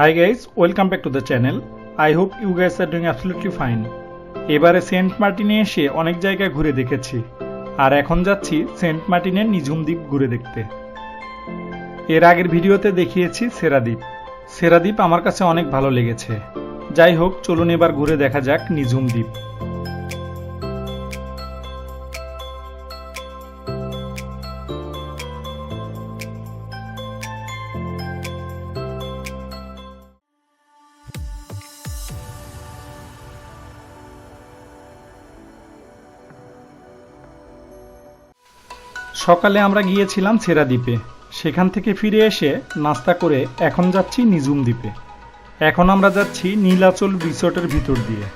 Hi guys, welcome back to the channel. I hope you guys are doing absolutely fine. এবারে Saint মার্টিনে এসে অনেক জায়গায় ঘুরে দেখেছি। আর এখন যাচ্ছি সেন্ট মার্টিনের নিঝুম দ্বীপ ঘুরে দেখতে। এর আগের ভিডিওতে দেখিয়েছি সেরাদ্বীপ সেরাদ্বীপ আমার কাছে অনেক ভালো লেগেছে। যাই হোক চলুন এবার ঘুরে দেখা যাক নিঝুম দ্বীপ। সকালে আমরা গিয়েছিলাম সেরাদ্বীপে সেখান থেকে ফিরে এসে নাস্তা করে এখন যাচ্ছি নিজুম দ্বীপে। এখন আমরা যাচ্ছি নীলাচল রিসোর্টের ভিতর দিয়ে।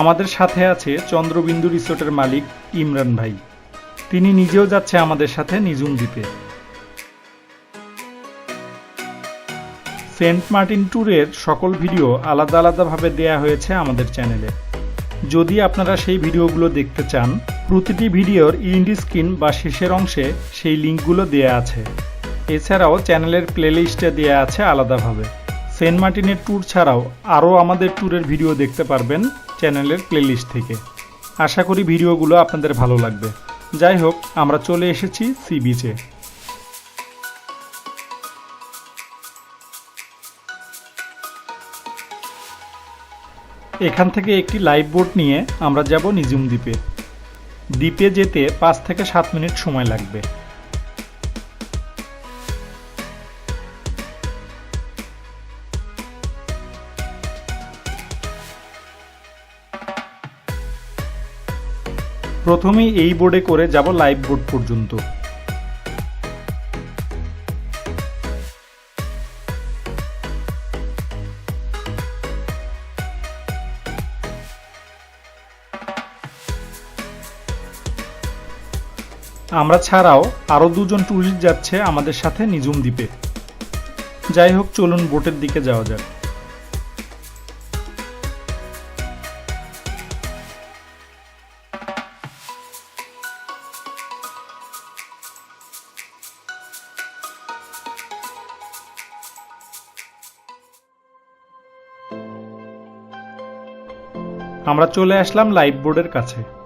আমাদের সাথে আছে চন্দ্রবিন্দু রিসোর্টের মালিক ইমরান ভাই। তিনি নিজেও যাচ্ছে আমাদের সাথে নিজুম দ্বীপে। সেন্ট মার্টিন ট্যুরের সকল ভিডিও আলাদা আলাদাভাবে দেয়া হয়েছে আমাদের চ্যানেলে। যদি আপনারা সেই ভিডিওগুলো দেখতে চান প্রতিটি ভিডিওর ইন্ডি স্ক্রিন বা শেষের অংশে সেই লিঙ্কগুলো দেয়া আছে। এছাড়াও চ্যানেলের প্লেলিস্টে দেয়া আছে আলাদাভাবে। সেন্ট মার্টিনের ট্যুর ছাড়াও আরও আমাদের ট্যুরের ভিডিও দেখতে পারবেন চ্যানেলের প্লেলিস্ট থেকে। আশা করি ভিডিওগুলো আপনাদের ভালো লাগবে। যাই হোক, আমরা চলে এসেছি সি বিচে। এখান থেকে একটি লাইভ বোট নিয়ে আমরা যাব নিজুম দ্বীপে। দ্বীপে যেতে পাঁচ থেকে সাত মিনিট সময় লাগবে। প্রথমেই এই বোর্ডে করে যাব লাইভ বোর্ড পর্যন্ত। আমরা ছাড়াও আরও দুজন ট্যুরিস্ট যাচ্ছে আমাদের সাথে নিঝুম দ্বীপে। যাই হোক, চলুন বোটের দিকে যাওয়া যাক। আমরা চলে আসলাম লাইফ বোর্ডের কাছে।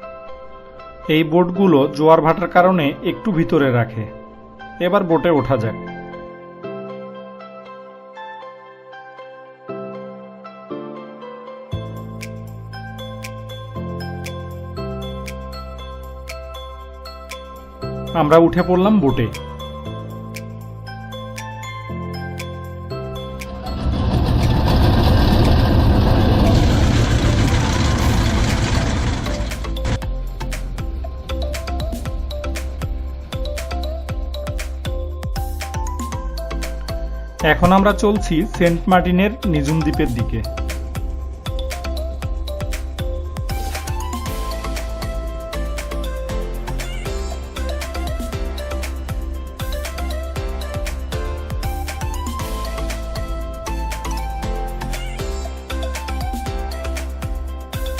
এই বোটগুলো জোয়ার ভাটার কারণে একটু ভিতরে রাখে। এবার বোটে ওঠা যাক। আমরা উঠে পড়লাম বোটে। এখন আমরা চলছি সেন্ট মার্টিনের নিঝুম দ্বীপের দিকে।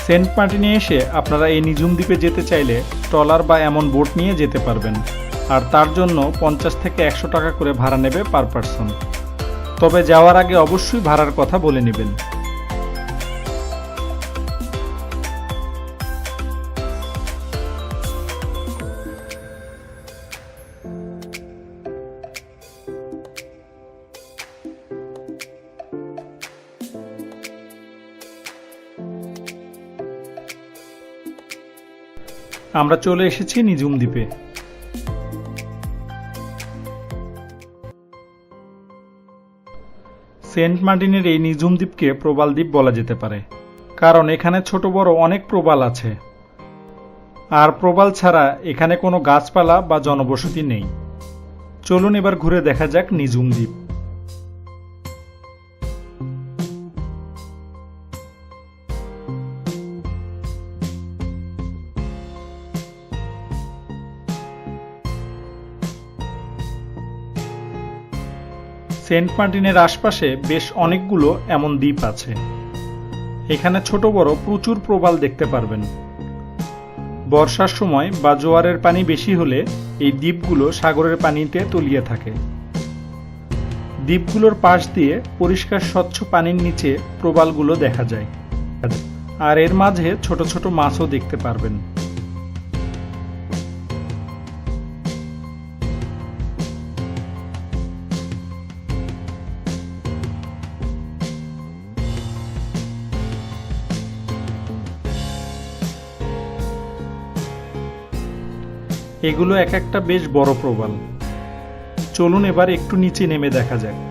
সেন্ট মার্টিনে এসে আপনারা এই নিঝুম দ্বীপে যেতে চাইলে ট্রলার বা এমন বোট নিয়ে যেতে পারবেন। আর তার জন্য পঞ্চাশ থেকে একশো টাকা করে ভাড়া নেবে পার পারসন। তবে যাওয়ার আগে অবশ্যই ভাড়ার কথা বলে নেবেন। আমরা চলে এসেছি নিঝুম দ্বীপে। সেন্ট মার্টিনের এই নিঝুম দ্বীপকে প্রবাল দ্বীপ বলা যেতে পারে, কারণ এখানে ছোট বড় অনেক প্রবাল আছে। আর প্রবাল ছাড়া এখানে কোনো গাছপালা বা জনবসতি নেই। চলুন এবার ঘুরে দেখা যাক নিঝুম দ্বীপ। সেন্ট মার্টিনের আশপাশে বেশ অনেকগুলো এমন দ্বীপ আছে। এখানে ছোট বড় প্রচুর প্রবাল দেখতে পারবেন। বর্ষার সময় বা জোয়ারের পানি বেশি হলে এই দ্বীপগুলো সাগরের পানিতে তলিয়ে থাকে। দ্বীপগুলোর পাশ দিয়ে পরিষ্কার স্বচ্ছ পানির নিচে প্রবালগুলো দেখা যায়। আর এর মাঝে ছোট ছোট মাছও দেখতে পারবেন। এগুলো এক একটা বেশ বড় প্রবাল। চলুন এবার একটু নিচে নেমে দেখা যাক।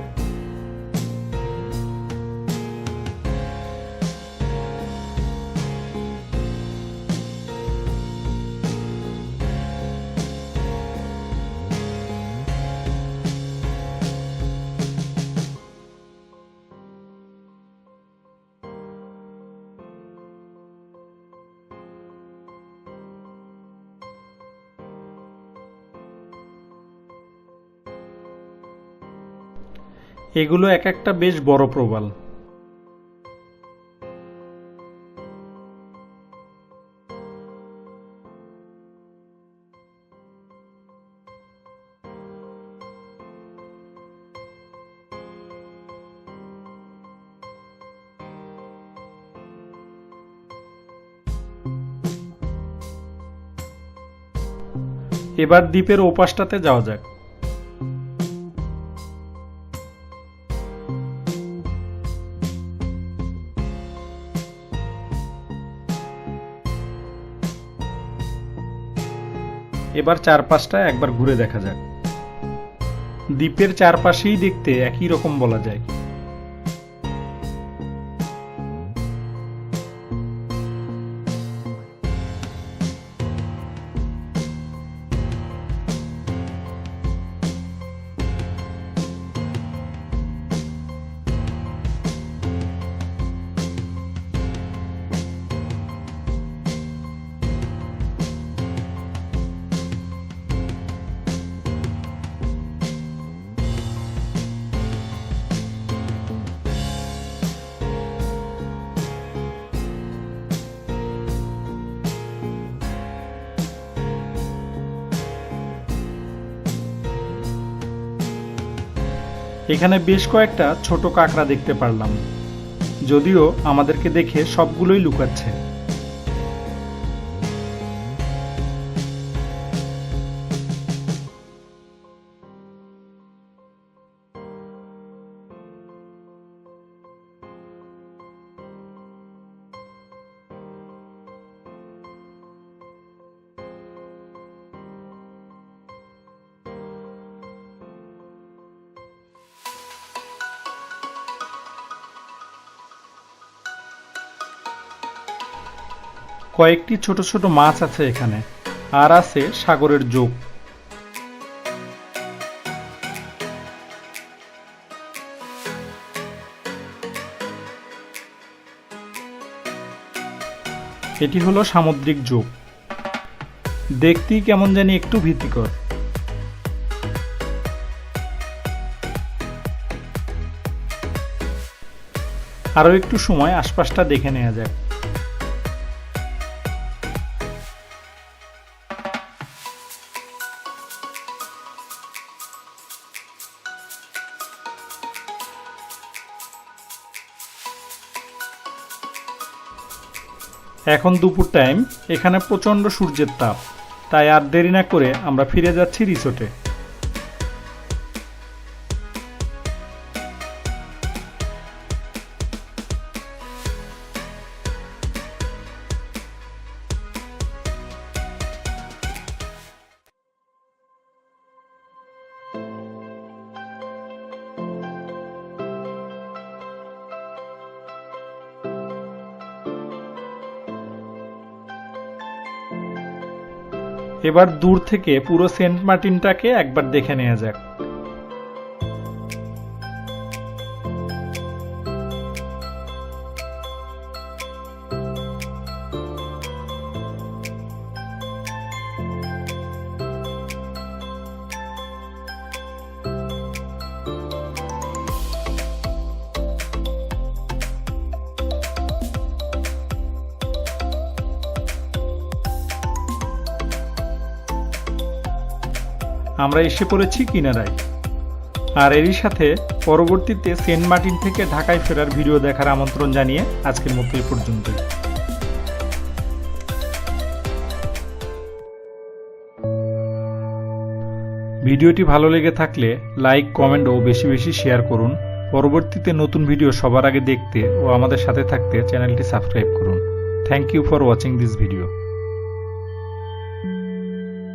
এগুলো এক একটা বেশ বড় প্রবাল। এবার দ্বীপের ওপাশটাতে যাওয়া যাক। এবার চারপাশটা একবার ঘুরে দেখা যাক। দ্বীপের চারপাশেই দেখতে একই রকম বলা যায়। এখানে বেশ কয়েকটা ছোট কাঁকড়া দেখতে পারলাম। যদিও আমাদেরকে দেখে সবগুলোই লুকাচ্ছে। কয়েকটি ছোট ছোট মাছ আছে এখানে। আর আছে সাগরের যোগ এটি হলো সামুদ্রিক যোগ দেখতেই কেমন জানি একটু ভীতিকর। আরও একটু সময় আশপাশটা দেখে নেওয়া যাক। এখন দুপুর টাইম এখানে প্রচণ্ড সূর্যের তাপ। তাই আর দেরি না করে আমরা ফিরে যাচ্ছি রিসোর্টে। এবার দূর থেকে পুরো সেন্ট মার্টিনটাকে একবার দেখে নেওয়া যাক। আমরা এসে পড়েছি কিনারায়। আর এরই সাথে পরবর্তীতে সেন্ট মার্টিন থেকে ঢাকায় ফেরার ভিডিও দেখার আমন্ত্রণ জানিয়ে আজকের মতো এ পর্যন্তই। ভিডিওটি ভালো লেগে থাকলে লাইক, কমেন্ট ও বেশি বেশি শেয়ার করুন। পরবর্তীতে নতুন ভিডিও সবার আগে দেখতে ও আমাদের সাথে থাকতে চ্যানেলটি সাবস্ক্রাইব করুন। Thank you for watching this video